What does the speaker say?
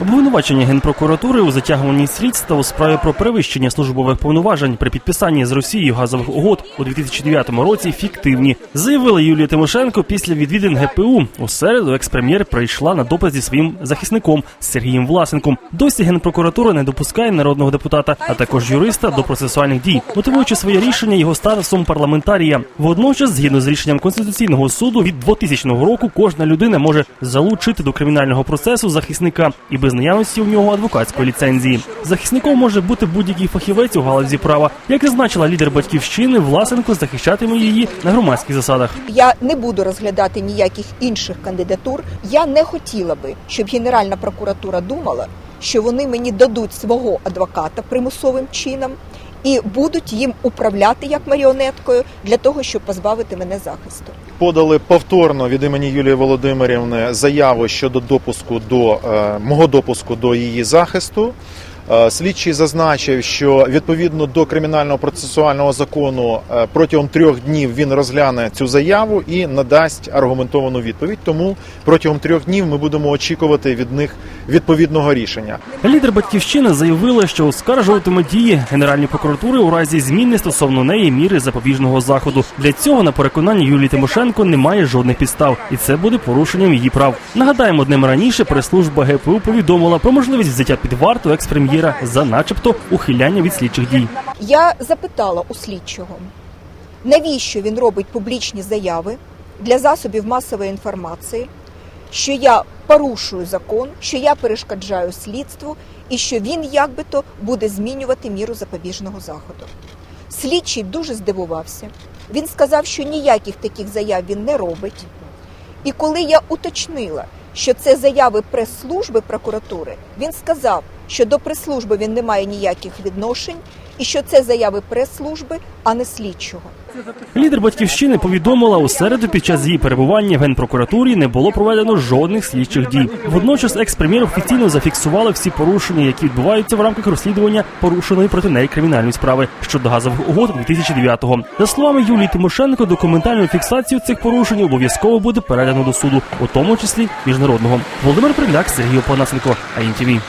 Обвинувачення генпрокуратури у затягуванні слідства у справі про перевищення службових повноважень при підписанні з Росією газових угод у 2009 році фіктивні, заявила Юлія Тимошенко після відвідин ГПУ. У середу експрем'єр прийшла на допит зі своїм захисником Сергієм Власенком. Досі генпрокуратура не допускає народного депутата, а також юриста до процесуальних дій, мотивуючи своє рішення його статусом парламентарія. Водночас, згідно з рішенням конституційного суду, від 2000 року кожна людина може залучити до кримінального процесу захисника і без наявності у нього адвокатської ліцензії. Захисником може бути будь-який фахівець у галузі права. Як і зазначила лідер батьківщини, Власенко захищатиме її на громадських засадах. Я не буду розглядати ніяких інших кандидатур. Я не хотіла би, щоб Генеральна прокуратура думала, що вони мені дадуть свого адвоката примусовим чином і будуть їм управляти як маріонеткою для того, щоб позбавити мене захисту. Подали повторно від імені Юлії Володимирівни заяву щодо допуску до е, мого допуску до її захисту. Е, Слідчий зазначив, що відповідно до кримінального процесуального закону е, протягом трьох днів він розгляне цю заяву і надасть аргументовану відповідь. Тому протягом трьох днів ми будемо очікувати від них відповідного рішення. Лідер батьківщини заявила, що оскаржуватиме дії Генеральної прокуратури у разі зміни стосовно неї міри запобіжного заходу. Для цього, на переконання Юлії Тимошенко, немає жодних підстав, і це буде порушенням її прав. Нагадаємо, днем раніше прес-служба ГПУ повідомила про можливість взяття під варту екс-прем'єра за, начебто, ухиляння від слідчих дій. Я запитала у слідчого, навіщо він робить публічні заяви для засобів масової інформації, що я порушую закон, що я перешкоджаю слідству і що він якби то буде змінювати міру запобіжного заходу. Слідчий дуже здивувався. Він сказав, що ніяких таких заяв він не робить. І коли я уточнила, що це заяви прес-служби прокуратури, він сказав, що до прес-служби він не має ніяких відношень і що це заяви прес-служби, а не слідчого. Лідер батьківщини повідомила у середу під час її перебування в генпрокуратурі не було проведено жодних слідчих дій. Водночас екс-прем'єр офіційно зафіксували всі порушення, які відбуваються в рамках розслідування порушеної проти неї кримінальної справи щодо газових угод 2009-го. За словами Юлії Тимошенко, документальну фіксацію цих порушень обов'язково буде передано до суду, у тому числі міжнародного. Володимир Приляк, Сергій Опанасенко, АІНТВ.